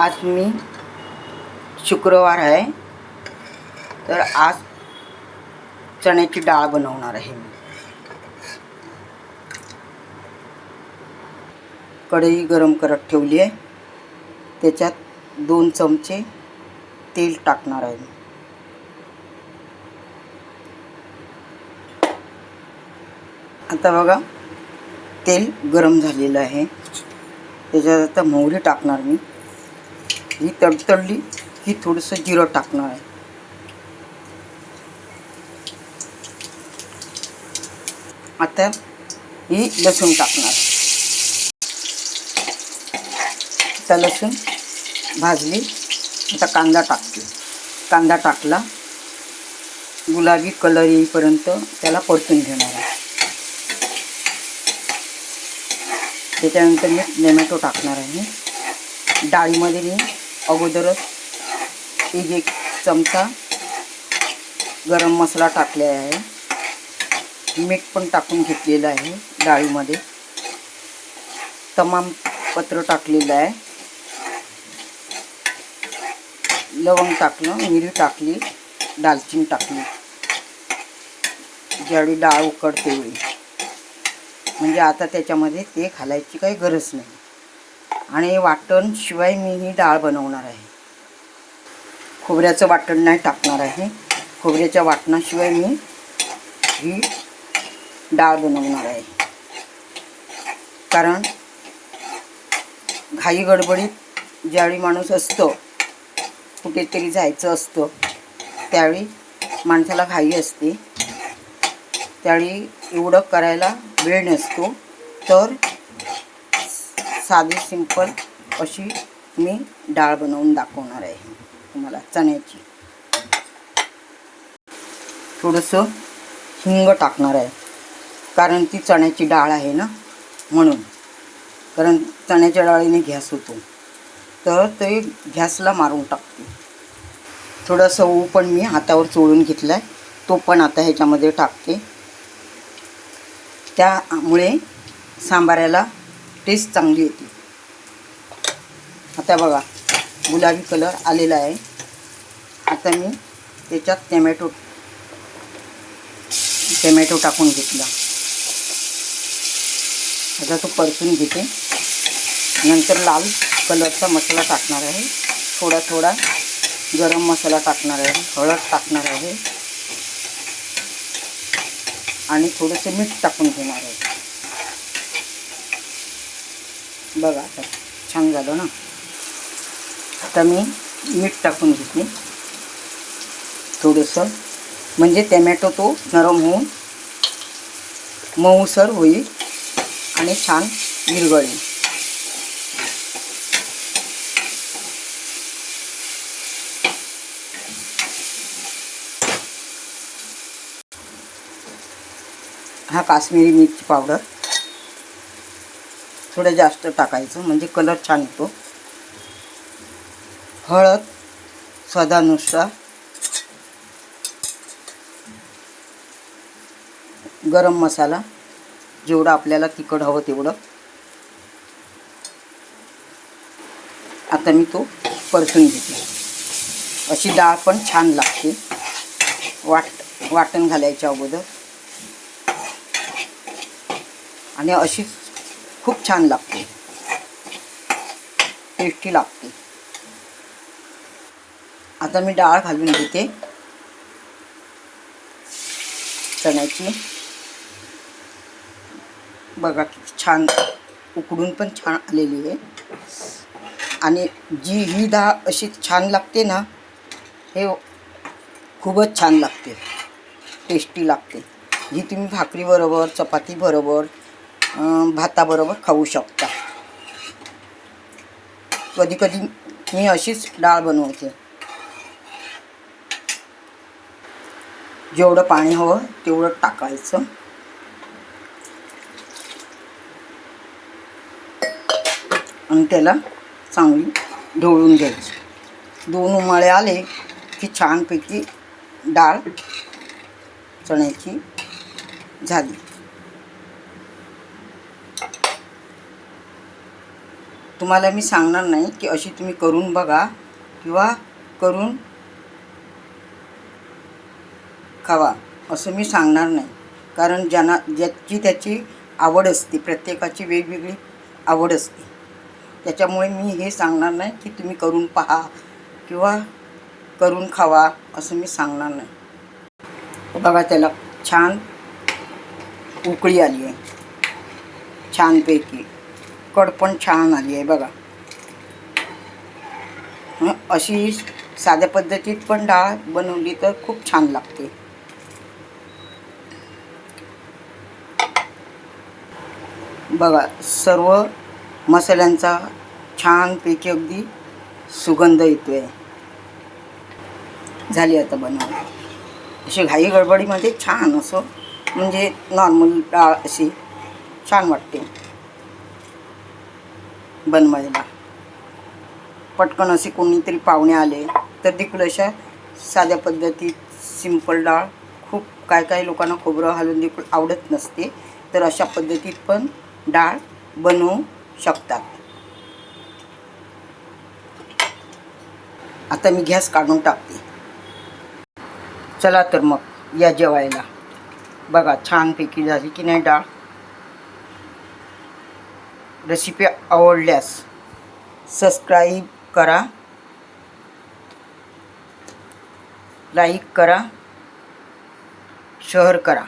आज मी शुक्रवार आहे. तर आज चण्याची डाळ बनवणार आहे मी. कढई गरम करत ठेवली आहे. त्याच्यात दोन चमचे तेल टाकणार आहे मी. आता बघा तेल गरम झालेलं आहे. त्याच्यात आता मोहरी टाकणार मी. ही तडतडली की थोडंसं जिरं टाकणार आहे. आता ही लसूण टाकणार. आता लसूण भाजली आता कांदा टाकते. कांदा टाकला गुलाबी कलर येईपर्यंत त्याला परतून घेणार आहे. त्याच्यानंतर मी टोमॅटो टाकणार आहे. डाळीमध्ये मी अगोदरच एक एक चमचा गरम मसाला टाकलेला आहे. मीठ पण टाकून घेतलेलं आहे डाळीमध्ये. तमाम पत्र टाकलेलं आहे. लवंग टाकलं मिरी टाकली दालचिनी टाकली. ज्यावेळी डाळ उकडते वेळी. म्हणजे आता त्याच्यामध्ये ते घालायची काही गरज नाही. आणि वाटण शिवाय मी ही डाळ बनवणार आहे. खोबऱ्याचं वाटण नाही टाकणार आहे. खोबऱ्याच्या वाटणाशिवाय मी ही डाळ बनवणार आहे. कारण घाई गडबडीत ज्यावेळी माणूस असतो कुठेतरी जायचं असतं त्यावेळी माणसाला घाई असते. त्यावेळी एवढं करायला वेळ नसतो. तर साधी सिंपल अशी मी डाळ बनवून दाखवणार आहे. तुम्हाला चण्याची. थोडंसं हिंग टाकणार आहे. कारण ती चण्याची डाळ आहे ना म्हणून. कारण चण्याच्या डाळीने गॅस होतो. तर ते गॅसला मारून टाकते. थोडंसं ऊ पण मी हातावर चोळून घेतला आहे तो पण आता ह्याच्यामध्ये टाकते. त्यामुळे सांबाऱ्याला टेस्ट चांगली होती. आता बघा गुलाबी कलर आलेला आहे. आता मी त्याच्यात टेमॅटो टमॅटो टाकून घेतला. आता तो परतून घेते. नंतर लाल कलरचा मसाला टाकणार आहे. थोडा थोडा गरम मसाला टाकणार आहे. हळद टाकणार आहे. आणि थोडंसं मीठ टाकून घेणार आहे. बघा आता छान झालं ना. आता मी मीठ टाकून घेते. थोडंसं. म्हणजे टॅमॅटो तो नरम होऊन मऊसर होईल आणि छान विरघळेल. हा काश्मीरी मिरची पावडर. थोडं जास्त टाकायचं म्हणजे कलर छान येतो. हळद स्वादानुसार. गरम मसाला जेवढं आपल्याला तिखट हवं तेवढं. आता मी तो परतून घेते. अशी डाळ पण छान लागते. वाट वाटण घालायच्या अगोदर. आणि अशी खूप छान लागते. टेस्टी लागते. आता मी डाळ घालून घेते. चण्याची. बघा किती छान उकडून पण छान आलेली आहे. आणि जी ही डाळ अशी छान लागते ना हे खूपच छान लागते. टेस्टी लागते. ही तुम्ही भाकरीबरोबर चपातीबरोबर भाताबरोबर खाऊ शकता. कधी कधी मी अशीच डाळ बनवते. जेवढं पाणी हवं तेवढं टाकायचं. आणि त्याला चांगली ढवळून घ्यायची. दोन उमाळे आले की छानपैकी डाळ चण्याची झाली. तुम्हाला मी सांगणार नाही की अशी तुम्ही करून बघा किंवा करून खावा असं मी सांगणार नाही. कारण ज्यांना ज्याची त्याची आवड असते प्रत्येकाची वेगवेगळी आवड असते. त्याच्यामुळे मी हे सांगणार नाही की तुम्ही करून पहा किंवा करून खावा असं मी सांगणार नाही. बघा त्याला छान उकळी आली आहे. छानपैकी. कड पण छान आली आहे बघा. अशी साध्या पद्धतीत पण डाळ बनवली तर खूप छान लागते. बघा सर्व मसाल्यांचा छानपैकी अगदी सुगंध येतो आहे झाली आता बनवून अशी घाई गडबडीमध्ये छान असं म्हणजे नॉर्मल डाळ अशी छान वाटते. बनवायला. पटकन असे कोणीतरी पाहुणे आले तर देखील अशा साध्या पद्धतीत सिंपल डाळ खूप काय काय लोकांना खोबरं घालून देखील आवडत नसते तर अशा पद्धतीत पण डाळ बनवू शकतात. आता मी गॅस काढून टाकते. चला तर मग या जेवायला. बघा छानपैकी झाली की नाही डाळ? रेसिपी आवडल्यास सबस्क्राईब करा. लाईक करा. शेअर करा.